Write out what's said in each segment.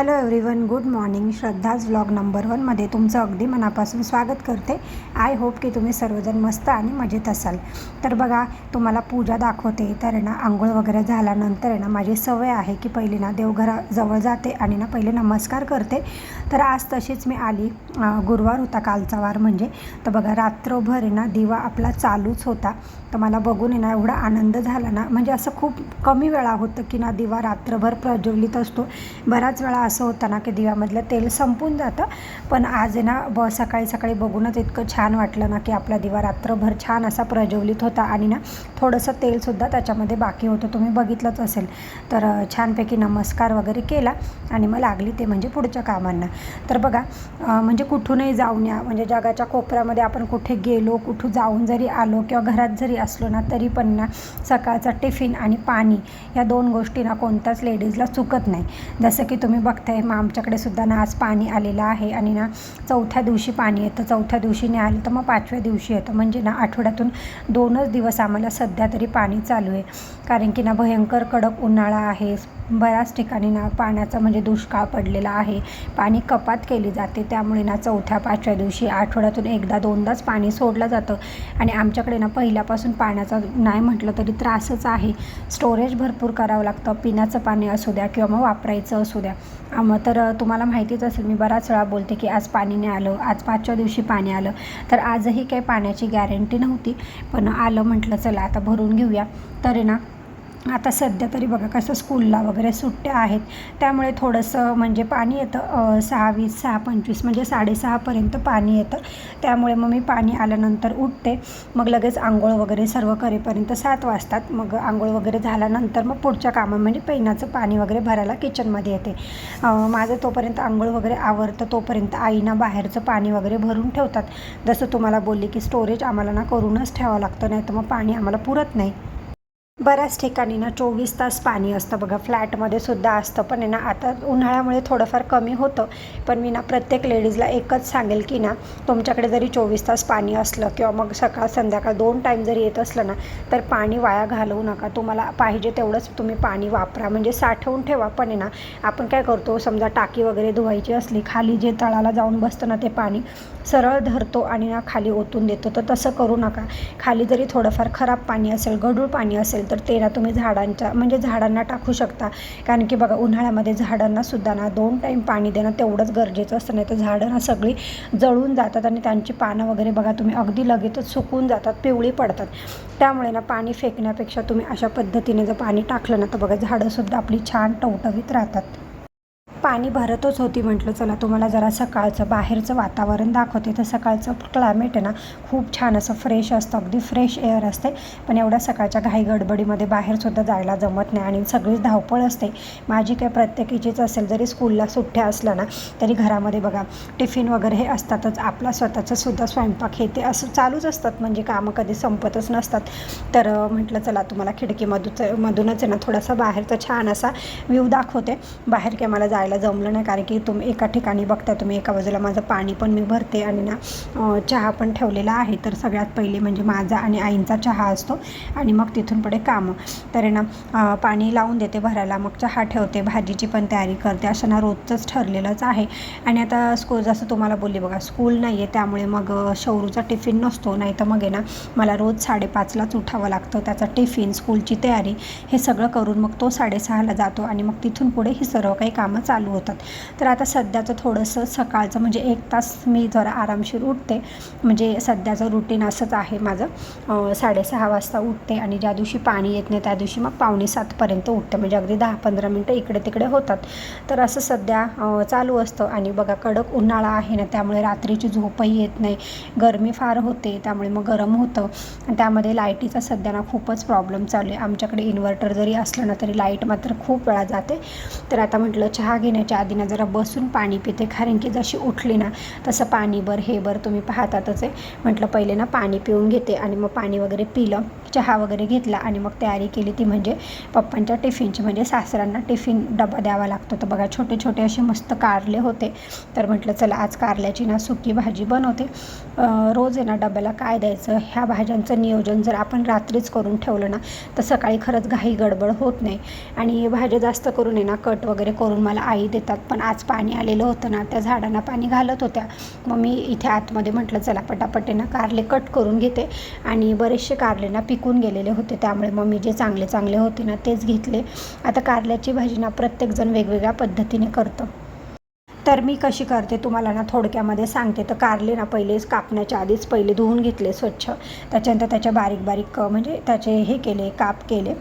Hello everyone good morning. Shraddha's vlog number वनमध्ये तुमचं अगदी मनापासून स्वागत करते. आय होप की तुम्ही सर्वजण मस्त आणि मजेत असाल. तर बघा तुम्हाला पूजा दाखवते. तर आहे ना आंघोळ वगैरे झाल्यानंतर आहे ना माझी सवय आहे की पहिली ना देवघराजवळ जाते आणि ना पहिले नमस्कार करते. तर आज तशीच मी आली गुरुवार होता कालचा वार म्हणजे. तर बघा रात्रभर आहे ना दिवा आपला चालूच होता. तर मला बघून ना एवढा आनंद झाला ना म्हणजे असं खूप कमी वेळा होतं की ना दिवा रात्रभर प्रज्वलित असतो. बऱ्याच वेळा असं होतं ना की दिव्यामधलं तेल संपून जातं. पण आज आहे ना ब सकाळी सकाळी बघूनच इतकं छान वाटलं ना की आपला दिवा रात्रभर छान असा प्रज्वलित होता आणि ना थोडंसं तेलसुद्धा त्याच्यामध्ये बाकी होतं. तुम्ही बघितलंच असेल. तर छानपैकी नमस्कार वगैरे केला आणि मग लागली ते म्हणजे पुढच्या कामांना. तर बघा म्हणजे कुठूनही जाऊन या म्हणजे जगाच्या कोपऱ्यामध्ये आपण कुठे गेलो कुठं जाऊन जरी आलो किंवा घरात जरी असलो ना तरी पण ना सकाळचा टिफिन आणि पाणी या दोन गोष्टी ना कोणत्याच लेडीजला चुकत नाही. जसं की तुम्ही बघताय मग आमच्याकडे सुद्धा ना आज पाणी आलेलं आहे आणि ना चौथ्या दिवशी पाणी येतं. चौथ्या दिवशी नाही आलं तर मग पाचव्या दिवशी येतं. म्हणजे ना आठवड्यातून दोनच दिवस आम्हाला सध्या तरी पाणी चालू आहे. कारण की ना भयंकर कडक उन्हाळा आहे. बऱ्याच ठिकाणी ना पाण्याचा म्हणजे दुष्काळ पडलेला आहे. पाणी कपात केली जाते. त्यामुळे ना चौथ्या पाचव्या दिवशी आठवड्यातून एकदा दोनदाच पाणी सोडलं जातं. आणि आमच्याकडे ना पहिल्यापासून पाण्याचा नाही म्हटलं तरी त्रासच आहे. स्टोरेज भरपूर करावं लागतं. पिण्याचं पाणी असू द्या किंवा मग वापरायचं असू द्या. मग तर तुम्हाला माहितीच असेल मी बराच वेळा बोलते की आज पाणी नाही आलं. आज पाचव्या दिवशी पाणी आलं. तर आजही काही पाण्याची गॅरंटी नव्हती. पण आलं म्हटलं चला आता भरून घेऊया. तरी ना आता सध्या तरी बघा कसं स्कूलला वगैरे सुट्ट्या आहेत. त्यामुळे थोडंसं म्हणजे पाणी येतं सहा वीस सहा पंचवीस म्हणजे साडेसहापर्यंत पाणी येतं. त्यामुळे मग मी पाणी आल्यानंतर उठते. मग लगेच आंघोळ वगैरे सर्व करेपर्यंत सात वाजतात. मग आंघोळ वगैरे झाल्यानंतर मग पुढच्या कामा म्हणजे पेनाचं पाणी वगैरे भरायला किचनमध्ये येते. माझं तोपर्यंत आंघोळ वगैरे आवरतं तोपर्यंत आईना बाहेरचं पाणी वगैरे भरून ठेवतात. जसं तुम्हाला बोलली की स्टोरेज आम्हाला ना करूनच ठेवावं लागतं नाही तर मग पाणी आम्हाला पुरत नाही. बऱ्याच ठिकाणी ना चोवीस तास पाणी असतं. बघा फ्लॅटमध्ये सुद्धा असतं पण आहे ना आता उन्हाळ्यामुळे थोडंफार कमी होतं. पण मी ना प्रत्येक लेडीजला एकच सांगेल की ना तुमच्याकडे जरी चोवीस तास पाणी असलं किंवा मग सकाळ संध्याकाळ दोन टाईम जरी येत असलं ना तर पाणी वाया घालवू नका. तुम्हाला पाहिजे तेवढंच तुम्ही पाणी वापरा. म्हणजे साठवून ठेवा. पण आहे ना आपण काय करतो समजा टाकी वगैरे धुवायची असली खाली जे तळाला जाऊन बसतं ना ते पाणी सरळ धरतो आणि ना खाली ओतून देतो. तर तसं करू नका. खाली जरी थोडंफार खराब पाणी असेल गढूळ पाणी असेल तर ते ना तुम्ही झाडांच्या म्हणजे झाडांना टाकू शकता. कारण की बघा उन्हाळ्यामध्ये झाडांना सुद्धा ना दोन टाईम पाणी देणं तेवढंच गरजेचं असतं नाही तर झाडं ना सगळी जळून जातात आणि त्यांची पानं वगैरे बघा तुम्ही अगदी लगेचच सुकून जातात पिवळी पडतात. त्यामुळे ना पाणी फेकण्यापेक्षा तुम्ही अशा पद्धतीने जर पाणी टाकलं ना तर बघा झाडंसुद्धा आपली छान टवटवीत राहतात. पाणी भरतच होती म्हटलं चला तुम्हाला जरा सकाळचं बाहेरचं वातावरण दाखवते. तर सकाळचं क्लायमेट आहे ना खूप छान असं फ्रेश असतं अगदी फ्रेश एअर असते. पण एवढ्या सकाळच्या घाई गडबडीमध्ये बाहेरसुद्धा जायला जमत नाही आणि सगळीच धावपळ असते. माझी काय प्रत्येकीचीच असेल जरी स्कूलला सुट्ट्या असल्या ना तरी घरामध्ये बघा टिफिन वगैरे हे असतातच. आपला स्वतःचं सुद्धा स्वयंपाक हे ते असं चालूच असतात. म्हणजे कामं कधी संपतच नसतात. तर म्हटलं चला तुम्हाला खिडकीमधूच मधूनच आहे ना थोडासा बाहेरचा छान असा व्ह्यू दाखवते. बाहेर काय मला जायला जमलं नाही कारण की तुम्ही एका ठिकाणी बघता तुम्ही एका बाजूला माझं पाणी पण मी भरते आणि ना चहा पण ठेवलेला आहे. तर सगळ्यात पहिले म्हणजे माझा आणि आईंचा चहा असतो आणि मग तिथून पुढे कामं. तर आहे ना पाणी लावून देते भरायला मग चहा ठेवते भाजीची पण तयारी करते. असं ना रोजचंच ठरलेलंच आहे. आणि आता स्कूल जसं तुम्हाला बोलली बघा स्कूल नाही आहे त्यामुळे मग शौरूचा टिफिन नसतो. नाही तर मग आहे ना मला रोज साडेपाचलाच उठावं लागतं. त्याचा टिफिन स्कूलची तयारी हे सगळं करून मग तो साडेसहाला जातो आणि मग तिथून पुढे ही सर्व काही कामं चालू होतात. तर आता सध्याचं थोडंसं सकाळचं म्हणजे एक तास मी जरा आरामशीर उठते. म्हणजे सध्याचं रुटीन असंच आहे माझं. साडेसहा वाजता उठते आणि ज्या दिवशी पाणी येत नाही त्या दिवशी मग पावणे सातपर्यंत उठते. म्हणजे अगदी दहा पंधरा मिनटं इकडे तिकडे होतात. तर असं सध्या चालू असतं. आणि बघा कडक उन्हाळा आहे ना त्यामुळे रात्रीची झोपही येत नाही. गरमी फार होते त्यामुळे मग गरम होतं. आणि त्यामध्ये लाईटीचा सध्या ना खूपच प्रॉब्लेम चालू आहे. आमच्याकडे इन्व्हर्टर जरी असलं ना तरी लाइट मात्र खूप वेळा जाते. तर आता म्हटलं चहा घेण्याच्या आधी ना जरा बसून पाणी पिते कारण की जशी उठली ना तसं पाणी बर हे बर तुम्ही पाहतातच आहे. म्हटलं पहिले ना पाणी पिऊन घेते आणि मग पाणी वगैरे पिलं चहा वगैरे घेतला आणि मग तयारी केली ती म्हणजे पप्पांच्या टिफिनची. म्हणजे सासऱ्यांना टिफिन डबा द्यावा लागतो. तर बघा छोटे छोटे असे मस्त कारले होते. तर म्हटलं चला आज कारल्याची ना सुकी भाजी बनवते. रोज आहे ना डब्याला काय द्यायचं? ह्या भाज्यांचं नियोजन जर आपण रात्रीच करून ठेवलं ना तर सकाळी खरंच घाई गडबड होत नाही. आणि भाज्या जास्त करून आहे ना कट वगैरे करून मला आई आई देतात. पण आज पाणी आलेलं होतं ना त्या झाडांना पाणी घालत होत्या. मग मी इथे आतमध्ये म्हटलं चला पटापटे ना कारले कट करून घेते. आणि बरेचसे कारले ना पिकून गेलेले होते. त्यामुळे मग मी जे चांगले चांगले होते ना तेच घेतले. आता कारल्याची भाजी ना प्रत्येकजण वेगवेगळ्या पद्धतीने करतं. तर मी कशी करते तुम्हाला ना थोडक्यामध्ये सांगते. तर कारले ना पहिलेच कापण्याच्या आधीच पहिले धुवून घेतले स्वच्छ. त्याच्यानंतर त्याच्या बारीक बारीक म्हणजे त्याचे हे केले काप केले.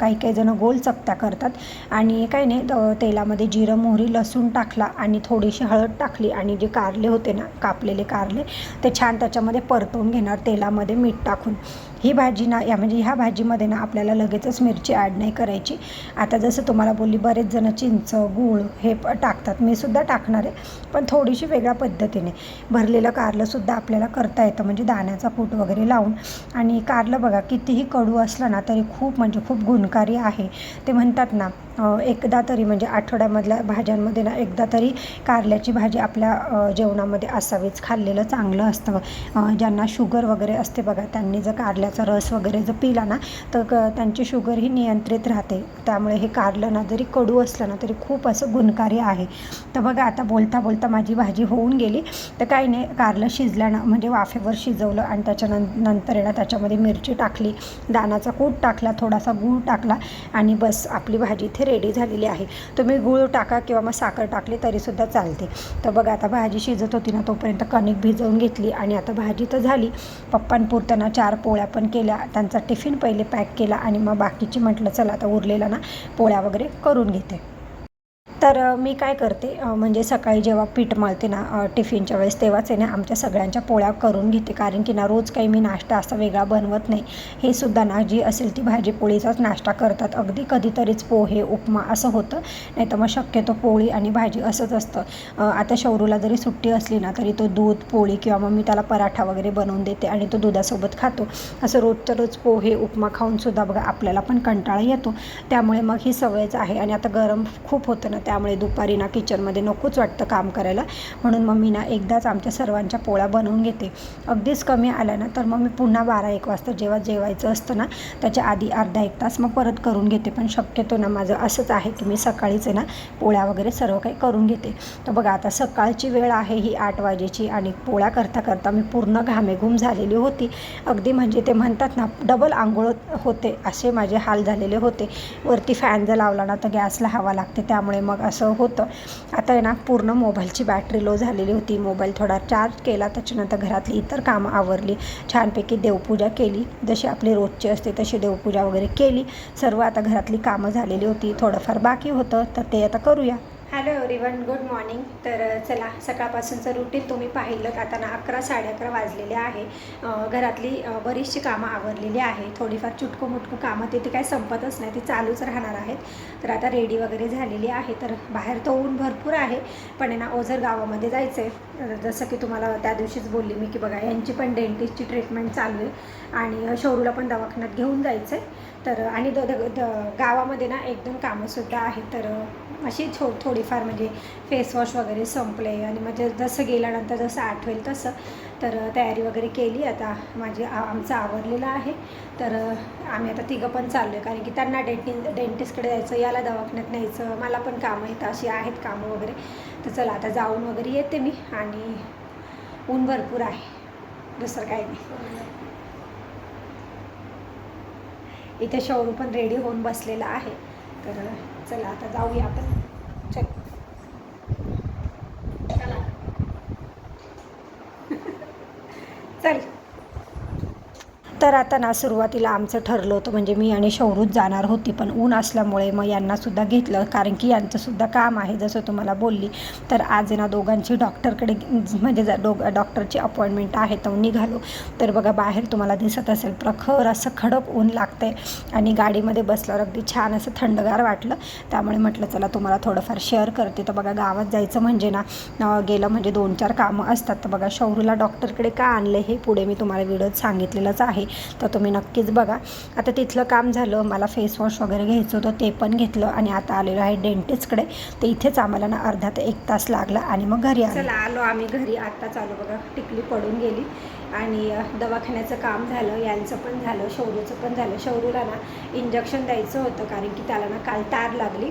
काही काही जण गोल चपत्या करतात. आणि काही नाही तेलामध्ये जिरं मोहरी लसूण टाकला आणि थोडीशी हळद टाकली आणि जे कारले होते ना कापलेले कारले ते छान त्याच्यामध्ये परतवून घेणार तेलामध्ये मीठ टाकून. ही भाजी ना या म्हणजे ह्या भाजीमध्ये ना आपल्याला लगेचच मिरची ॲड नाही करायची. आता जसं तुम्हाला बोलली बरेच जण चिंच गूळ हे टाकतात. मी सुद्धा टाकणार आहे पण थोडीशी वेगळ्या पद्धतीने. भरलेलं कारलंसुद्धा आपल्याला करता येतं म्हणजे दाण्याचा कूट वगैरे लावून. आणि कारलं बघा कितीही कडू असलं ना तरी खूप म्हणजे खूप गुणकारी आहे. ते म्हणतात ना एकदा तरी म्हणजे आठवड्यामधल्या भाज्यांमध्ये ना एकदा तरी कारल्याची भाजी आपल्या जेवणामध्ये असावीच. खाल्लेलं चांगलं असतं. ज्यांना शुगर वगैरे असते बघा त्यांनी जर कारल्याचा रस वगैरे जर पिला ना तर क त्यांची शुगर ही नियंत्रित राहते. त्यामुळे हे कारलं ना जरी कडू असलं ना तरी खूप असं गुणकारी आहे. तर बघा आता बोलता बोलता माझी भाजी होऊन गेली. तर काही नाही कारलं शिजल्यानं म्हणजे वाफेवर शिजवलं आणि त्याच्यानं नंतर आहे ना त्याच्यामध्ये मिरची टाकली. दानाचा कूट टाकला थोडासा गूळ टाकला आणि बस आपली भाजी इथे रेडी झालेली आहे. तुम्ही गूळ टाका किंवा मग साखर टाकली तरीसुद्धा चालते. तर बघा आता भाजी शिजत होती ना तोपर्यंत कणिक भिजवून घेतली आणि आता भाजी तर झाली. पप्पांपुरताना चार पोळ्या पण केल्या त्यांचा टिफिन पहिले पॅक केला आणि मग बाकीची म्हटलं चला आता उरलेला ना पोळ्या वगैरे करून घेते. तर मी काय करते म्हणजे सकाळी जेव्हा पीठ मळते ना टिफिनच्या वेळेस तेव्हाच आहे ना आमच्या सगळ्यांच्या पोळ्या करून घेते. कारण की ना रोज काही मी नाश्ता असा वेगळा बनवत नाही. हे सुद्धा ना जी असेल ती भाजी पोळीचाच नाश्ता करतात. अगदी कधीतरीच पोहे उपमा असं होतं. नाही तर मग शक्यतो पोळी आणि भाजी असंच असतं. आता शौरूला जरी सुट्टी असली ना तरी तो दूध पोळी किंवा मग मी त्याला पराठा वगैरे बनवून देते आणि तो दुधासोबत खातो. असं रोजच्या रोज पोहे उपमा खाऊनसुद्धा बघा आपल्याला पण कंटाळा येतो. त्यामुळे मग ही सवयच आहे. आणि आता गरम खूप होतं ना त्यामुळे दुपारी ना किचनमध्ये नकोच वाटतं काम करायला. म्हणून मग मी ना एकदाच आमच्या सर्वांच्या पोळ्या बनवून घेते. अगदीच कमी आल्या ना तर मग मी पुन्हा बारा एक वाजता जेव्हा जेवायचं असतं ना त्याच्या आधी अर्धा एक तास मग परत करून घेते. पण शक्यतो ना माझं असंच आहे की मी सकाळीच आहे ना पोळ्या वगैरे सर्व काही करून घेते. तर बघा आता सकाळची वेळ आहे ही आठ वाजेची आणि पोळ्या करता करता मी पूर्ण घामेघूम झालेली होती. अगदी म्हणजे ते म्हणतात ना डबल आंघोळ होते असे माझे हाल झालेले होते. वरती फॅन जर लावला ना तर गॅसला हवा लागते. त्यामुळे मग असं होतं. आता आहे ना पूर्ण मोबाईलची बॅटरी लो झालेली होती. मोबाईल थोडा चार्ज केला. त्याच्यानंतर घरातली इतर कामं आवरली. छानपैकी देवपूजा केली. जशी आपली रोजची असते तशी देवपूजा वगैरे केली. सर्व आता घरातली कामं झालेली होती. थोडंफार बाकी होतं. तर ते आता करूया. हॅलो एव्हरीवन गुड मॉर्निंग तर चला सकाळपासूनचं रुटीन तुम्ही पाहिलं आता ना अकरा साडे अकरा वाजलेले आहे. घरातली बरीचशी कामं आवरलेली आहे. थोडीफार चुटकू मुटकू कामं तिथे काय संपतच नाही ती चालूच राहणार आहेत. तर आता रेडी वगैरे झालेली आहे. तर बाहेर तर ऊन भरपूर आहे पण ना ओझर गावामध्ये जायचं आहे जसं की तुम्हाला त्या दिवशीच बोलली मी की बघा यांची पण डेंटिस्टची ट्रीटमेंट चालू आहे. आणि शोरूला पण दवाखान्यात घेऊन जायचं आहे तर आणि द द- द- गावामध्ये ना एक दोन कामंसुद्धा आहेत. तर अशी थो थोडीफार म्हणजे फेसवॉश वगैरे संपले. आणि म्हणजे जसं गेल्यानंतर जसं आठवेल तसं. तर तयारी वगैरे केली. आता माझी आमचं आवरलेलं आहे. तर आम्ही आता तिघं पण चाललो आहे कारण की त्यांना डेंटि डेंटिस्टकडे जायचं याला दवाखान्यात न्यायचं मला पण कामं येतं अशी आहेत कामं वगैरे. तर चला आता जाऊन वगैरे येते मी. आणि ऊन भरपूर आहे. दुसरं काही नाही. हो इथे शोरूम पण रेडी होऊन बसलेला आहे. तर चला आता जाऊया आपण. चल चल तर आता ना सुरुवातीला आमचं ठरलं होतं म्हणजे मी आणि शौरूच जाणार होती पण ऊन असल्यामुळे मग यांनासुद्धा घेतलं कारण की यांचंसुद्धा काम आहे जसं तुम्हाला बोलली. तर आज ना दोघांची डॉक्टरकडे म्हणजे जर डो डॉक्टरची अपॉइंटमेंट आहे तर निघालो तर बघा बाहेर तुम्हाला दिसत असेल प्रखर असं खडक ऊन लागतंय आणि गाडीमध्ये बसल्यावर अगदी छान असं थंडगार वाटलं. त्यामुळे म्हटलं चला तुम्हाला थोडंफार शेअर करते. तर बघा गावात जायचं म्हणजे ना गेलं म्हणजे दोन चार कामं असतात. तर बघा शौरूला डॉक्टरकडे का आणलं हे पुढे मी तुम्हाला व्हिडिओत सांगितलेलंच आहे. तर तुम्ही नक्कीच बघा. आता तिथलं काम झालं मला फेसवॉश वगैरे घ्यायचं होतं ते पण घेतलं आणि आता आलेलो आहे डेंटिस्टकडे तर इथेच आम्हाला ना अर्धा ते एक तास लागला आणि मग घरी आलो. आलो आम्ही घरी. आत्ताच आलो बघा टिकली पडून गेली. आणि दवाखान्याचं काम झालं यांचं पण झालं शौरूचं पण झालं. शौरूला ना इंजेक्शन द्यायचं होतं कारण की त्याला ना काल तार लागली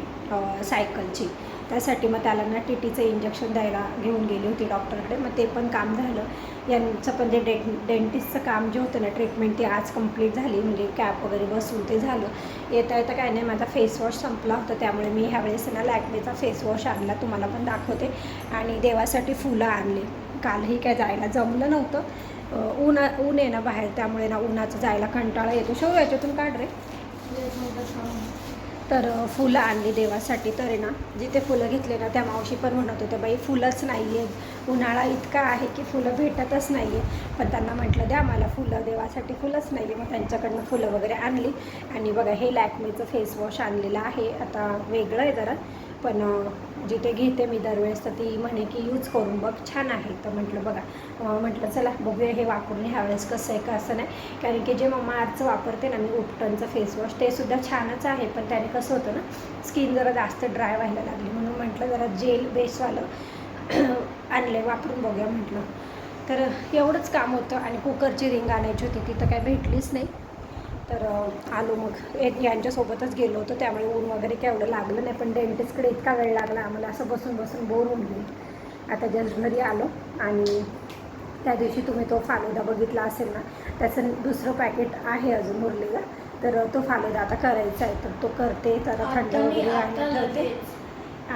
सायकलची त्यासाठी मग त्याला ना टी टीचं इंजेक्शन द्यायला घेऊन गेली होती डॉक्टरकडे. मग ते पण काम झालं. यांचं पण जे डें डेंटिस्टचं काम जे होतं ना ट्रीटमेंट ती आज कंप्लीट झाली. म्हणजे कॅप वगैरे बसून ते झालं. येता येतं काय नाही माझा फेसवॉश संपला होता. त्यामुळे मी ह्यावेळेस ना लॅक्मेचा फेसवॉश आणला. तुम्हाला पण दाखवते. आणि देवासाठी फुलं आणली. कालही काय जायला जमलं नव्हतं. ऊन ऊन आहे ना बाहेर. त्यामुळे ना उन्हाचं जायला कंटाळा येतो. शेव याच्यातून काढ रे. तर फुलं आणली देवासाठी तर आहे ना जिथे फुलं घेतले ना त्या मावशी पण म्हणत होत्या बाई फुलंच नाही आहेत उन्हाळा इतका आहे की फुलं भेटतच नाही आहे पण त्यांना म्हटलं द्या मला फुलं देवासाठी फुलंच नाही आहे मग त्यांच्याकडनं फुलं वगैरे आणली. आणि बघा हे लॅक्मेचं फेसवॉश आणलेलं आहे. आता वेगळं आहे जरा. पण जिथे घेते मी दरवेळेस तर ती म्हणे की यूज करून बघ छान आहे. तर म्हटलं बघा. म्हटलं चला बघूया हे वापरून ह्यावेळेस कसं आहे का असं नाही. कारण की जे मम्मा आजचं वापरते ना मी उपटनचं फेसवॉश ते सुद्धा छानच आहे. पण त्याने कसं होतं ना स्किन जरा जास्त ड्राय व्हायला लागली. म्हणून म्हटलं जरा जेल बेसवालं आणलं वापरून बघूया. म्हटलं. तर एवढंच काम होतं आणि कुकरची रिंग आणायची होती ती तर काय भेटलीच नाही. तर आलो मग. एक यांच्यासोबतच गेलो होतो त्यामुळे ऊन वगैरे केवढं लागलं नाही पण डेंटिस्टकडे इतका वेळ लागला आम्हाला असं बसून बसून बोर होऊन गेली. आता जस्ट घरी आलो आणि त्या दिवशी तुम्ही तो फालुदा बघितला असेल ना त्याचं दुसरं पॅकेट आहे अजून उरलेलं. तर तो फालुदा आता करायचा आहे तर तो करते तर थंड वगैरे ठेवते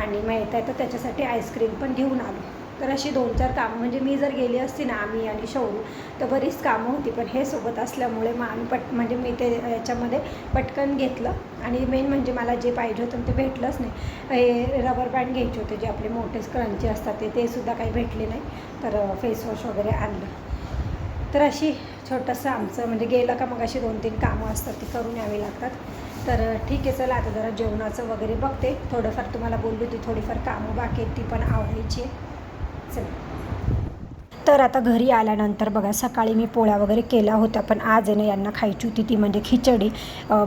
आणि मग येता येतं त्याच्यासाठी आईस्क्रीम पण घेऊन आलो. तर अशी दोन चार कामं म्हणजे मी जर गेली असती ना आम्ही आणि शौरू तर बरीच कामं होती. पण हे सोबत असल्यामुळे मग आम्ही पट म्हणजे मी ते याच्यामध्ये पटकन घेतलं. आणि मेन म्हणजे मला जे पाहिजे होतं ते भेटलंच नाही. हे रबर बँड घ्यायचे होते जे आपले मोठे स्क्रंची असतात ते ते सुद्धा काही भेटले नाही. तर फेसवॉश वगैरे आणलं. तर अशी छोटंसं आमचं म्हणजे गेलं का मग अशी दोन तीन कामं असतात ती करून यावी लागतात. तर ठीक आहे चला आता जरा जेवणाचं वगैरे बघते. थोडंफार तुम्हाला बोलली होती थोडीफार कामं बाकी आहेत ती पण आवडायची आहे चला तर आता घरी आल्यानंतर बघा सकाळी मी पोळ्या वगैरे केल्या होत्या पण आज आहे ना यांना खायची होती ती म्हणजे खिचडी.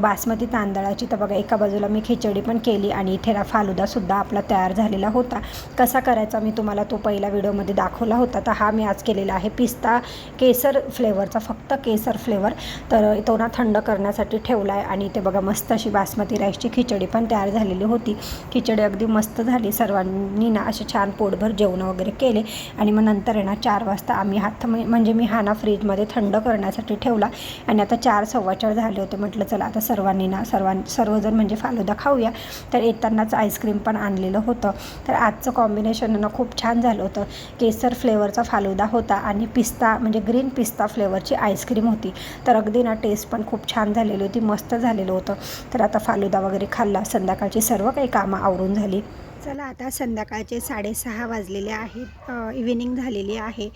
बासमती तांदळाची तर बघा एका बाजूला मी खिचडी पण केली आणि इथे ना फालुदासुद्धा आपला तयार झालेला होता. कसा करायचा मी तुम्हाला तो पहिल्या व्हिडिओमध्ये दाखवला होता तर हा मी आज केलेला आहे पिस्ता केसर फ्लेवरचा फक्त केसर फ्लेवर. तर तो ना थंड करण्यासाठी ठेवला आहे आणि इथे बघा मस्त अशी बासमती राईसची खिचडी पण तयार झालेली होती. खिचडी अगदी मस्त झाली सर्वांनी ना असे छान पोटभर जेवणं वगैरे केले आणि मग नंतर आहे ना चार वाजता आम्ही हात म्हणजे मी हा ना फ्रीजमध्ये थंड करण्यासाठी ठेवला. आणि आता चार सव्वा चार झाले होते. म्हटलं चला आता सर्वांनी ना सर्वां सर्वजण म्हणजे फालुदा खाऊया. तर येतानाच आईस्क्रीम पण आणलेलं होतं. तर आजचं कॉम्बिनेशन ना खूप छान झालं होतं. केसर फ्लेवरचा फालुदा होता आणि पिस्ता म्हणजे ग्रीन पिस्ता फ्लेवरची आईस्क्रीम होती. तर अगदी ना टेस्ट पण खूप छान झालेली होती मस्त झालेलं होतं. तर आता फालुदा वगैरे खाल्ला. संध्याकाळची सर्व काही कामं आवरून झाली. चला आता संध्याकाळचे साडेसहा वाजलेले आहेत. इव्हिनिंग झालेली आहे.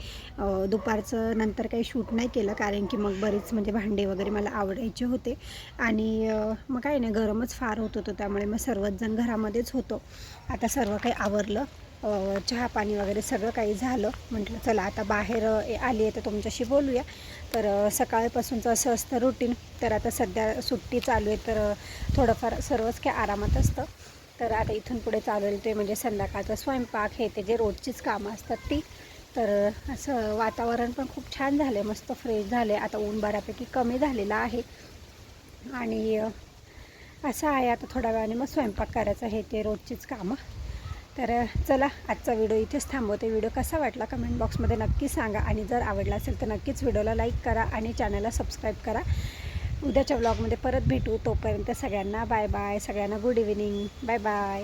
दुपारचं नंतर काही शूट नाही केलं कारण की मग बरेच म्हणजे भांडे वगैरे मला आवडायचे होते. आणि मग काही नाही गरमच फार होत होतं त्यामुळे मग सर्वच जण घरामध्येच होतो. आता सर्व काही आवरलं. चहा पाणी वगैरे सगळं काही झालं. म्हटलं चला आता बाहेर आली आहे तर तुमच्याशी बोलूया. तर सकाळपासूनचं असं असतं रुटीन तर आता सध्या सुट्टी चालू आहे तर थोडंफार सर्वच काही आरामात असतं. तर आता इथून पुढे चालेल ते म्हणजे संध्याकाळचा स्वयंपाक हे ते जे रोजचीच कामं असतात ती. तर असं वातावरण पण खूप छान झालं आहे मस्त फ्रेश झालं आहे आता ऊन बऱ्यापैकी कमी झालेलं आहे. आणि असं आहे आता थोड्या वेळाने मग स्वयंपाक करायचं हे ते रोजचीच कामं. तर चला आजचा व्हिडिओ इथेच थांबवते. व्हिडिओ कसा वाटला कमेंट बॉक्समध्ये नक्की सांगा. आणि जर आवडला असेल तर नक्कीच व्हिडिओला लाईक करा आणि चॅनलला सबस्क्राईब करा. उद्याच्या ब्लॉगमध्ये परत भेटू तोपर्यंत सगळ्यांना बाय बाय सगळ्यांना गुड इव्हिनिंग बाय बाय